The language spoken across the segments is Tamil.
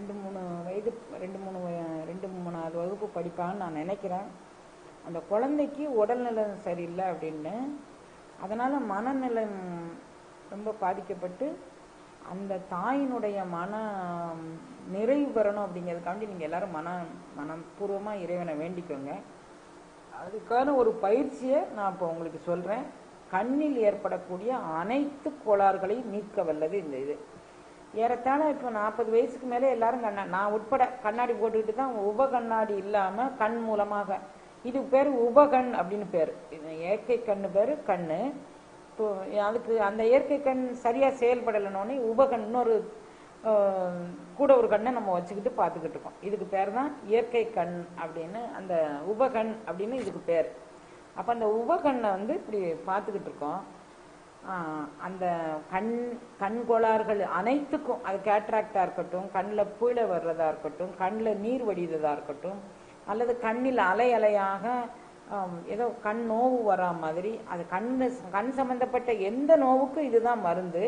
ரெண்டு மூணு வயது ரெண்டு மூணு வய- ரெண்டு மூணாவது வகுப்பு படிப்பான்னு நான் நினைக்கிறேன். அந்த குழந்தைக்கு உடல்நலம் சரியில்லை அப்படின்னு அதனால் மனநலம் ரொம்ப பாதிக்கப்பட்டு அந்த தாயினுடைய மன நிறைவு பெறணும் அப்படிங்கிறதுக்காண்டி நீங்கள் எல்லாரும் மன மனப்பூர்வமாக இறைவனை வேண்டிக்கோங்க. அதுக்கான ஒரு பயிற்சியை நான் இப்போ உங்களுக்கு சொல்கிறேன் கண்ணில் ஏற்படக்கூடிய அனைத்து கோளாறுகளையும் நீக்க வல்லது இந்த இது. ஏறத்தாழ இப்போ நாற்பது வயசுக்கு மேலே எல்லாரும் கண்ணா நான் உட்பட கண்ணாடி போட்டுக்கிட்டு தான் உப கண்ணாடி இல்லாமல் கண் மூலமாக. இது பேர் உபகண் அப்படின்னு பேர். இது இயற்கை கண் பேர் கண் இப்போ அதுக்கு அந்த இயற்கை கண் சரியாக செயல்படலைன்னொடனே உபகண் இன்னொரு கூட ஒரு கண்ணை நம்ம வச்சுக்கிட்டு பார்த்துக்கிட்டு இருக்கோம். இதுக்கு பேர் தான் இயற்கை கண் அப்படின்னு அந்த உபகண் அப்படின்னு இதுக்கு பேர். அப்போ அந்த உபகண்ணை வந்து இப்படி பார்த்துக்கிட்டு இருக்கோம். அந்த கண் கண் கோளாறுகள் அனைத்துக்கும் அது கேட்ராக்டாக இருக்கட்டும் கண்ணில் பூளை வர்றதா இருக்கட்டும் கண்ணில் நீர் வடிததாக இருக்கட்டும் அல்லது கண்ணில் அலை அலையாக ஏதோ கண் நோவு வரா மாதிரி அது கண் கண் சம்பந்தப்பட்ட எந்த நோவுக்கும் இதுதான் மருந்து.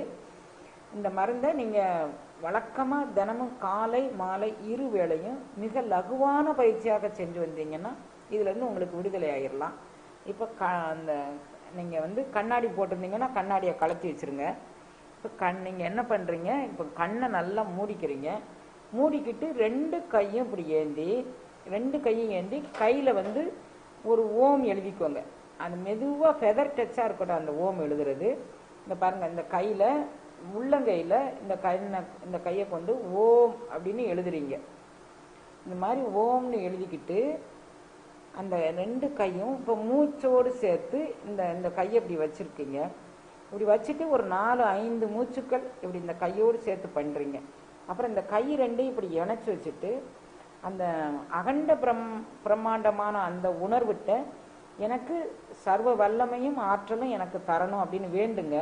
இந்த மருந்தை நீங்கள் வழக்கமாக தினமும் காலை மாலை இரு வேளையும் மிக லகுவான பயிற்சியாக செஞ்சு வந்தீங்கன்னா இதுலேருந்து உங்களுக்கு விடுதலை ஆயிடலாம் இப்போ க அந்த நீங்கள் வந்து கண்ணாடி போட்டிருந்தீங்கன்னா கண்ணாடியை கலத்தி வச்சிருங்க. இப்போ கண் நீங்கள் என்ன பண்ணுறீங்க இப்போ கண்ணை நல்லா மூடிக்கிறீங்க. மூடிக்கிட்டு ரெண்டு கையும் இப்படி ஏந்தி ரெண்டு கையும் ஏந்தி கையில் வந்து ஒரு ஓம் எழுதிக்கோங்க. அது மெதுவாக ஃபெதர் டச்சாக இருக்கட்டும் அந்த ஓம் எழுதுறது. இந்த பாருங்கள் இந்த கையில் உள்ளங்கையில் இந்த கண்ணை இந்த கையை கொண்டு ஓம் அப்படின்னு எழுதுறீங்க. இந்த மாதிரி ஓம்னு எழுதிக்கிட்டு அந்த ரெண்டு கையும் இப்போ மூச்சோடு சேர்த்து இந்த இந்த கையை இப்படி வச்சுருக்கீங்க. இப்படி வச்சுட்டு ஒரு நாலு ஐந்து மூச்சுக்கள் இப்படி இந்த கையோடு சேர்த்து பண்ணுறீங்க அப்புறம் இந்த கை ரெண்டையும் இப்படி இணைச்சி வச்சுட்டு அந்த அகண்ட பிரம் பிரம்மாண்டமான அந்த உணர்விட்ட எனக்கு சர்வ வல்லமையும் ஆற்றலும் எனக்கு தரணும் அப்படின்னு வேண்டுங்க.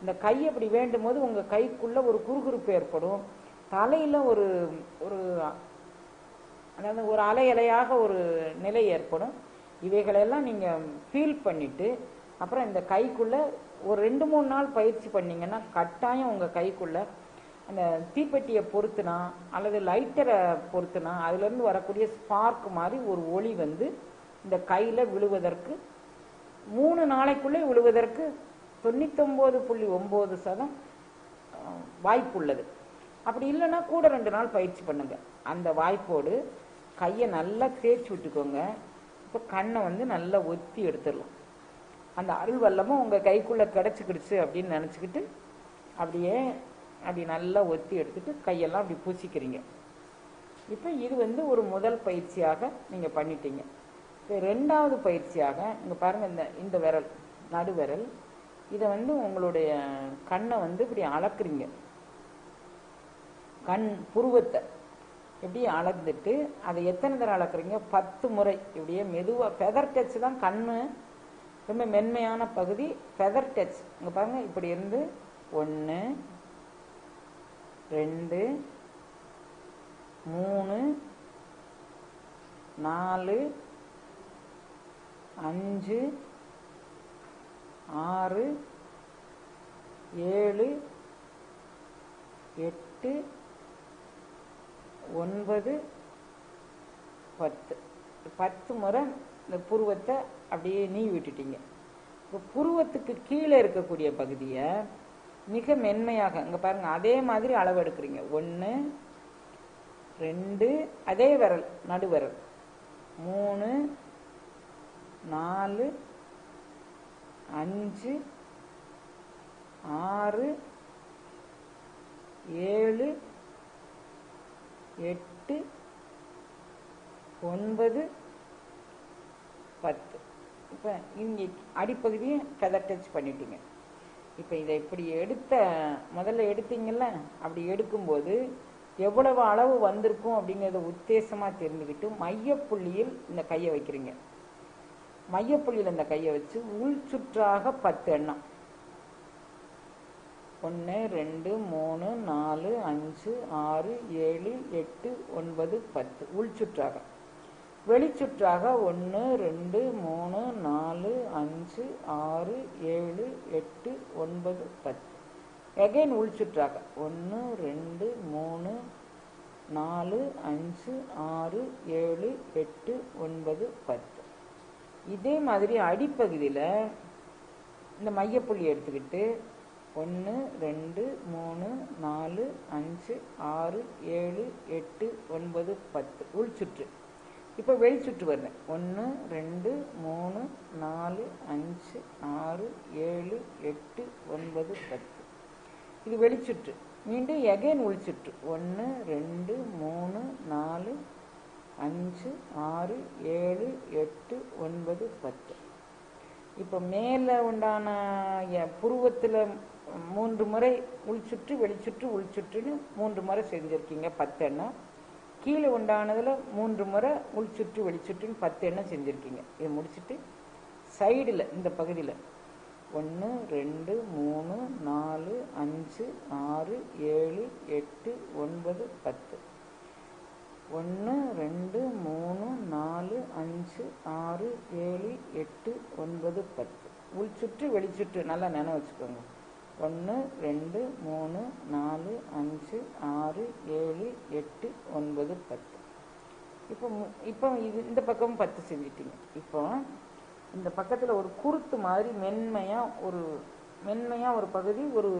இந்த கை அப்படி வேண்டும் போது உங்கள் கைக்குள்ளே ஒரு குறுகுறுப்பு ஏற்படும். தலையில் ஒரு ஒரு அதாவது ஒரு அலை அலையாக ஒரு நிலை ஏற்படும். இவைகளெல்லாம் நீங்கள் ஃபீல் பண்ணிவிட்டு அப்புறம் இந்த கைக்குள்ளே ஒரு ரெண்டு மூணு நாள் பயிற்சி பண்ணிங்கன்னா கட்டாயம் உங்கள் கைக்குள்ளே அந்த தீப்பெட்டியை பொறுத்துனா அல்லது லைட்டரை பொறுத்துனா அதுலேருந்து வரக்கூடிய ஸ்பார்க் மாதிரி ஒரு ஒளி வந்து இந்த கையில் விழுவதற்கு மூணு நாளைக்குள்ளே விழுவதற்கு தொண்ணூத்தொம்பது புள்ளி ஒம்பது சதம் வாய்ப்புள்ளது. அப்படி இல்லைன்னா கூட ரெண்டு நாள் பயிற்சி பண்ணுங்கள் அந்த வாய்ப்போடு கையை நல்லா தேய்ச்சி விட்டுக்கோங்க. இப்போ கண்ணை வந்து நல்லா ஒத்தி எடுத்துடலாம். அந்த அருள் வல்லமும் உங்கள் கைக்குள்ளே கிடச்சிக்கிடுச்சு அப்படின்னு நினச்சிக்கிட்டு அப்படியே அப்படி நல்லா ஒத்தி எடுத்துட்டு கையெல்லாம் அப்படி பூசிக்கிறீங்க. இப்போ இது வந்து ஒரு முதல் பயிற்சியாக நீங்கள் பண்ணிட்டீங்க. இப்போ ரெண்டாவது பயிற்சியாக இங்கே பாருங்கள் இந்த இந்த விரல் நடு விரல் இதை வந்து உங்களுடைய கண்ணை வந்து இப்படி அளக்குறீங்க. கண் புருவத்தை இப்படி அளந்துட்டு அதை எத்தனை தடவை அளக்குறீங்க? பத்து முறை. இப்படியே மெதுவாக ஃபெதர் டச் தான் கண் ரொம்ப மென்மையான பகுதி. ஃபெதர் டச் இங்கே பாருங்க இப்படி இருந்து ஒன்று ரெண்டு மூணு நாலு அஞ்சு ஆறு ஏழு எட்டு ஒன்பது பத்து. பத்து முறை இந்த புருவத்தை அப்படியே நீ விட்டுட்டீங்க. இப்போ புருவத்துக்கு கீழே இருக்கக்கூடிய பகுதியை மிக மென்மையாக இங்கே பாருங்க அதே மாதிரி அளவு எடுக்கிறீங்க ஒன்று ரெண்டு அதே விரல் நடுவிரல். மூணு நாலு அஞ்சு ஆறு ஏழு எட்டு ஒன்பது பத்து. இப்போ இங்கே அடிப்பகுதியை ஃபெதர் டச் பண்ணிட்டீங்க. இப்போ இதை இப்படி எடுத்த முதல்ல எடுத்தீங்கல்ல அப்படி எடுக்கும்போது எவ்வளவு அளவு வந்திருக்கும் அப்படிங்கிறத உத்தேசமாக தெரிஞ்சுக்கிட்டு மையப்புள்ளியில் இந்த கையை வைக்கிறீங்க. மையப்புள்ளியில் இந்த கையை வச்சு உள் சுற்றாக பத்து எண்ணம். ஒன்று ரெண்டு மூணு நாலு அஞ்சு ஆறு ஏழு எட்டு ஒன்பது பத்து. உள்சுற்றாக வெளிச்சுற்றாக ஒன்று ரெண்டு மூணு நாலு அஞ்சு ஆறு ஏழு எட்டு ஒன்பது பத்து. எகைன் உள்சுற்றாக ஒன்று ரெண்டு மூணு நாலு அஞ்சு ஆறு ஏழு எட்டு ஒன்பது பத்து. இதே மாதிரி அடிப்பகுதியில் இந்த மையப்புள்ளி எடுத்துக்கிட்டு ஒன்று ரெண்டு மூணு நாலு அஞ்சு ஆறு ஏழு எட்டு ஒன்பது பத்து. உள் சுற்று. இப்போ வெளி சுற்று வருது. ஒன்று ரெண்டு மூணு நாலு அஞ்சு ஆறு ஏழு எட்டு ஒன்பது பத்து. இது வெளிச்சுற்று மீண்டும் எகைன் உள் சுற்று. ஒன்று ரெண்டு மூணு நாலு அஞ்சு ஆறு ஏழு எட்டு ஒன்பது பத்து. இப்போ மேலே உண்டான புருவத்தில் மூன்று முறை உள்சுற்று வெளிச்சுற்று உள்சுற்றுன்னு மூன்று முறை செஞ்சுருக்கீங்க பத்து எண்ணம். கீழே உண்டானதில் மூன்று முறை உள்சுற்று வெளிச்சுற்றுன்னு பத்து எண்ணம் செஞ்சுருக்கீங்க. இதை முடிச்சுட்டு சைடில் இந்த பகுதியில். ஒன்று ரெண்டு மூணு நாலு அஞ்சு ஆறு ஏழு எட்டு ஒன்பது பத்து. ஒன்று ரெண்டு மூணு நாலு அஞ்சு ஆறு ஏழு எட்டு ஒன்பது பத்து. உள் சுற்று வெளிச்சுற்று நல்லா நினைவு வச்சுக்கோங்க. ஒன்று ரெண்டு மூணு நாலு அஞ்சு ஆறு ஏழு எட்டு ஒன்பது பத்து. இப்போ இப்போ இது இந்த பக்கமும் பத்து செஞ்சிட்டீங்க. இப்போ இந்த பக்கத்தில் ஒரு குருத்து மாதிரி மென்மையாக ஒரு மென்மையாக ஒரு பகுதி ஒரு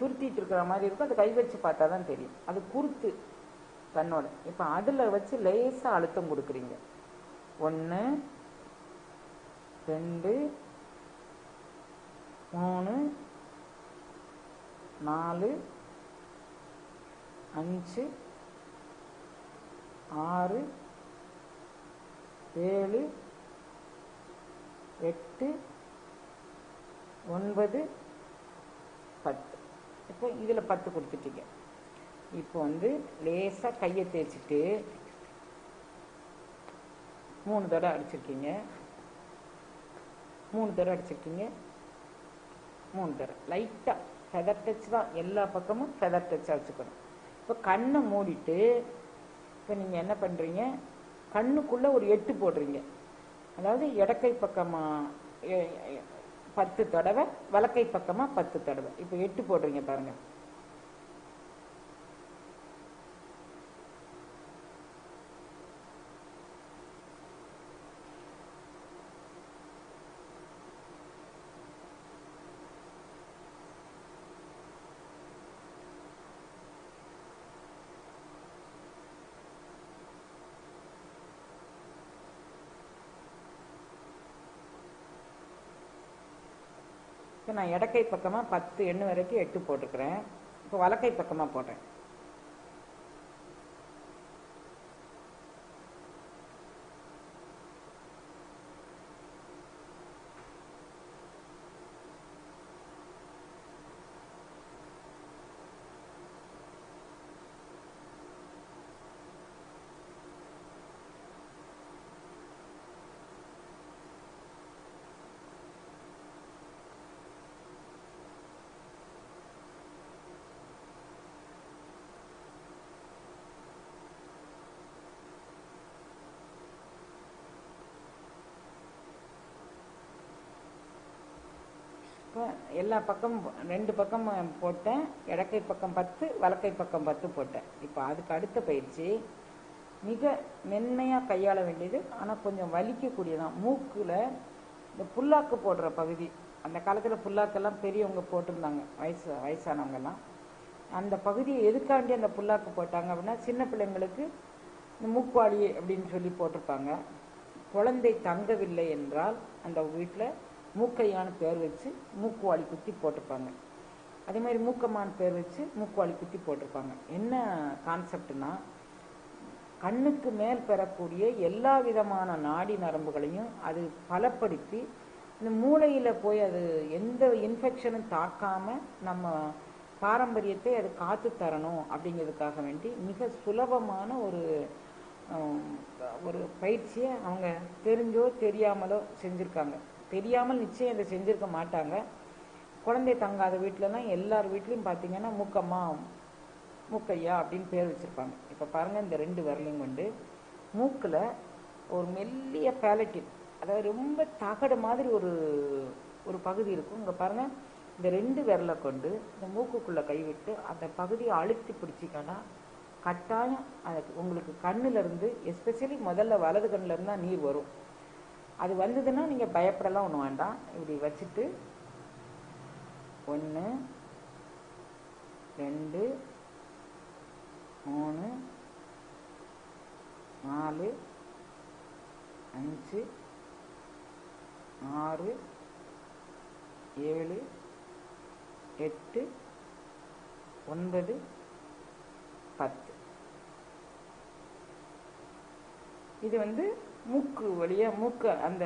துருத்திட்டு இருக்கிற மாதிரி இருக்கும். அது கை வச்சு பார்த்தா தான் தெரியும். அது குருத்து தன்னோட. இப்போ அதில் வச்சு லேசாக அழுத்தம் கொடுக்குறீங்க. ஒன்று ரெண்டு மூணு நாலு அஞ்சு ஆறு ஏழு எட்டு ஒன்பது பத்து. இப்போ இதில் பத்து கொடுத்துட்டீங்க. இப்போ வந்து லேசாக கையை தேய்ச்சிட்டு மூணு தடவை அடிச்சிருக்கீங்க. மூணு தடவை அடிச்சிருக்கீங்க. மூணு தடவை லைட்டாக ஃபெதர் டச் தான் எல்லா பக்கமும் ஃபெதர் டச்சாக வச்சுக்கணும். இப்போ கண்ணை மூடிட்டு இப்போ நீங்கள் என்ன பண்ணுறீங்க கண்ணுக்குள்ளே ஒரு எட்டு போடுறீங்க. அதாவது இடக்கை பக்கமாக பத்து தடவை வலக்கை பக்கமாக பத்து தடவை. இப்போ எட்டு போடுறீங்க பாருங்கள் இப்போ நான் இடக்கை பக்கமாக பத்து எண்ணு வரைக்கும் எட்டு போட்டிருக்கிறேன் இப்போ வலக்கை பக்கமாக போடுறேன் எல்லா பக்கமும் ரெண்டு பக்கம் போட்டேன். இடக்கை பக்கம் பத்து வலக்கை பக்கம் பத்து போட்டேன். இப்போ அதுக்கு அடுத்த பயிற்சி மிக மென்மையாக கையாள வேண்டியது ஆனால் கொஞ்சம் வலிக்கக்கூடியதான் மூக்கில் இந்த புல்லாக்கு போடுற பகுதி அந்த காலத்தில் புல்லாக்கெல்லாம் பெரியவங்க போட்டிருந்தாங்க வயசு வயசானவங்கெல்லாம். அந்த பகுதியை எதுக்காண்டி அந்த புல்லாக்கு போட்டாங்க அப்படின்னா சின்ன பிள்ளைங்களுக்கு இந்த மூக்குவாளி அப்படின்னு சொல்லி போட்டிருப்பாங்க. குழந்தை தங்கவில்லை என்றால் அந்த வீட்டில் மூக்கையான்னு பேர் வச்சு மூக்குவாளி குத்தி போட்டிருப்பாங்க. அதே மாதிரி மூக்கமான பேர் வச்சு மூக்குவாளி குத்தி போட்டிருப்பாங்க. என்ன கான்செப்ட்னா கண்ணுக்கு மேல் பெறக்கூடிய எல்லா விதமான நாடி நரம்புகளையும் அது பலப்படுத்தி இந்த மூளையில் போய் அது எந்த இன்ஃபெக்ஷனும் தாக்காம நம்ம பாரம்பரியத்தை அது காத்து தரணும் அப்படிங்கிறதுக்காக வேண்டி மிக சுலபமான ஒரு ஒரு பயிற்சியை அவங்க தெரிஞ்சோ தெரியாமலோ செஞ்சுருக்காங்க. தெரியாமல் நிச்சயம் இதை செஞ்சுருக்க மாட்டாங்க. குழந்தை தங்காத வீட்டிலலாம் எல்லார் வீட்லேயும் பார்த்தீங்கன்னா மூக்கம்மா மூக்கையா? அப்படின்னு பேர் வச்சுருப்பாங்க. இப்போ பாருங்கள் இந்த ரெண்டு விரலையும் கொண்டு மூக்கில் ஒரு மெல்லிய பேலட்டின் அதாவது ரொம்ப தகடு மாதிரி ஒரு ஒரு பகுதி இருக்கும். இங்கே பாருங்கள் இந்த ரெண்டு விரலை கொண்டு இந்த மூக்குக்குள்ளே கைவிட்டு அந்த பகுதியை அழுத்தி பிடிச்சிக்கன்னா கட்டாயம் அதுக்கு உங்களுக்கு கண்ணுலேருந்து எஸ்பெஷலி முதல்ல வலது கண்ணில் இருந்தால் நீர் வரும். அது வந்ததுன்னா நீங்கள் பயப்படலாம் ஒன்று வேண்டாம். இப்படி வச்சுட்டு ஒன்று ரெண்டு மூணு நாலு அஞ்சு ஆறு ஏழு எட்டு ஒன்பது பத்து. இது வந்து மூக்கு வழியாக மூக்கு அந்த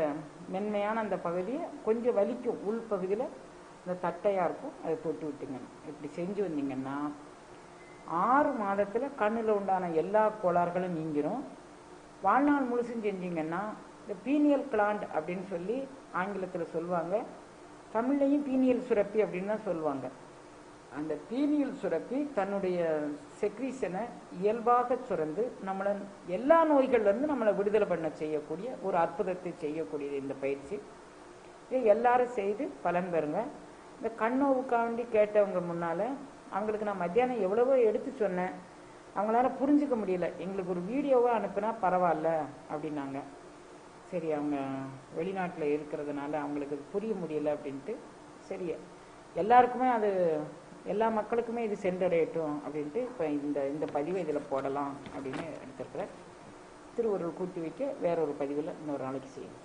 மென்மையான அந்த பகுதியை கொஞ்சம் வலிக்கும். உள் பகுதியில் இந்த தட்டையாக இருக்கும். அதை தொட்டு விட்டுங்கன்னு இப்படி செஞ்சு வந்தீங்கன்னா ஆறு மாதத்தில் கண்ணில் உண்டான எல்லா கோளாறுகளும் நீங்கிரும். வாழ்நாள் முழுசும் செஞ்சீங்கன்னா இந்த பீனியல் கிளாண்ட் அப்படின்னு சொல்லி ஆங்கிலத்தில் சொல்லுவாங்க. தமிழ்லையும் பீனியல் சுரப்பி அப்படின்னு தான் சொல்லுவாங்க. அந்த தீனியில் சுரப்பி தன்னுடைய செக்ரீஷனை இயல்பாக சுரந்து நம்மளை எல்லா நோய்கள்லேருந்து நம்மளை விடுதலை பண்ண செய்யக்கூடிய ஒரு அற்புதத்தை செய்யக்கூடியது இந்த பயிற்சி. இதை எல்லாரும் செய்து பலன் பெறுங்க. இந்த கண்ணோவுக்காண்டி கேட்டவங்க முன்னால் அவங்களுக்கு நான் மத்தியானம் எவ்வளவோ எடுத்து சொன்னேன். அவங்களால புரிஞ்சுக்க முடியல. எங்களுக்கு ஒரு வீடியோவை அனுப்புனா பரவாயில்ல அப்படின்னாங்க. சரி அவங்க வெளிநாட்டில் இருக்கிறதுனால அவங்களுக்கு புரிய முடியல அப்படின்ட்டு. சரி எல்லாருக்குமே அது எல்லா மக்களுக்குமே இது சென்றடையட்டும் அப்படின்ட்டு இப்போ இந்த இந்த பதிவை இதில் போடலாம் அப்படின்னு எடுத்திருக்கிறேன் திருவருள் கூட்டி வைக்க வேற ஒரு பதிவில் இன்னொரு நாளைக்கு செய்யணும்